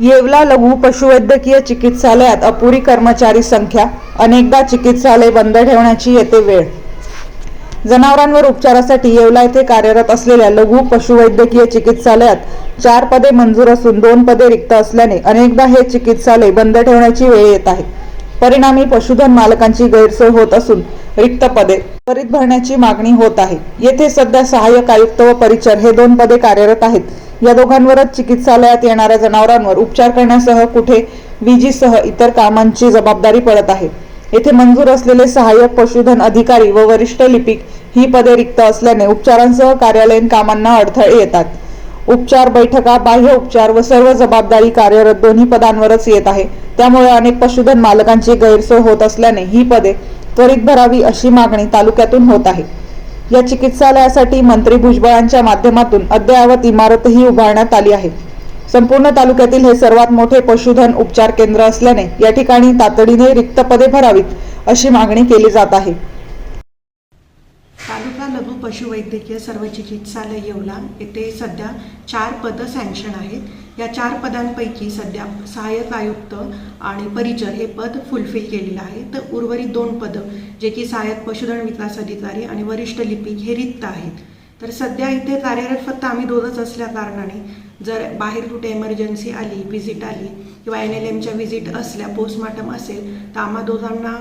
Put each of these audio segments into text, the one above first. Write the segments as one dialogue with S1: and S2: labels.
S1: येवला लघु पशुवैद्यकीय चिकित्सालयात अपुरी कर्मचारी संख्या अनेकदा चिकित्सालय बंद ठेवण्याची येते वेळ. जनावरांवर उपचारासाठी येवला येथे कार्यरत असलेल्या लघु पशुवैद्यकीय चिकित्सालयात चार पदे मंजूर असून दोन पदे रिक्त असल्याने अनेकदा हे चिकित्सालय बंद ठेवण्याची वेळ येत आहे. परिणामी पशुधन मालकांची गैरसोय होत असून रिक्त पदे त्वरित भरण्याची मागणी होत आहे. येथे सध्या सहाय्यक आयुक्त व परिचर हे दोन पदे कार्यरत आहेत. या दोघांवरच चिकित्सालयात येणाऱ्या जनावरांवर उपचार करण्यासह कुठे विजीसह इतर कामांची जबाबदारी पडत आहे. येथे मंजूर असलेले सहाय्यक पशुधन अधिकारी व वरिष्ठ लिपिक ही पदे रिक्त असल्याने उपचारांसह कार्यालयीन कामांना अडथळे येतात. उपचार बैठका बाह्य उपचार व सर्व जबाबदारी कार्यरत दोन्ही पदांवरच येत आहे. त्यामुळे अनेक पशुधन मालकांची गैरसोय होत असल्याने ही पदे त्वरित भरावी अशी मागणी तालुक्यातून होत आहे. या चिकित्सालयासाठी मंत्री भुजबळांच्या माध्यमातून अद्ययावत इमारतही उभारण्यात आली आहे. संपूर्ण तालुक्यातील हे सर्वात मोठे पशुधन उपचार केंद्र असल्याने या ठिकाणी तातडीने रिक्त पदे भरावीत अशी मागणी केली जात आहे.
S2: लघु पशुवैद्यकीय सर्व चिकित्सालय येवला. येथे सध्या चार पदं सँक्शन आहेत. या चार पदांपैकी सध्या सहाय्यक आयुक्त आणि परिचर हे पद फुलफिल केलेलं आहे. तर उर्वरित दोन पदं जे की सहाय्यक पशुधन विकास अधिकारी आणि वरिष्ठ लिपिक हे रिक्त आहेत. तर सध्या इथे कार्यरत फक्त आम्ही दोनच असल्या कारणाने जर बाहेर कुठे इमर्जन्सी आली व्हिजिट आली किंवा एन एल एमच्या व्हिजिट असल्या पोस्टमार्टम असेल तर आम्हा दोघांना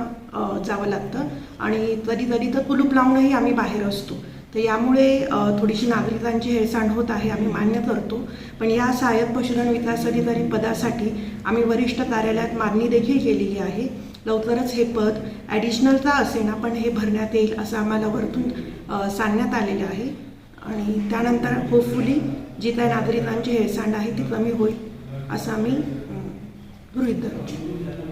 S2: जावं लागतं. आणि कधी कधी तर कुलूप लावूनही आम्ही बाहेर असतो. तर यामुळे थोडीशी नागरिकांची हेळसांड होत आहे आम्ही मान्य करतो. पण या सहाय्यक पशुधन विकास अधिकारी पदासाठी आम्ही वरिष्ठ कार्यालयात मागणी देखील केलेली आहे. लवकरच हे पद ॲडिशनलचा असेना पण हे भरण्यात येईल असं आम्हाला वरतून सांगण्यात आलेलं आहे. आणि त्यानंतर होपफुली जी काही नागरिकांची हेळसांड आहे ती कमी होईल असं आम्ही गृहित गृहीत धरतो.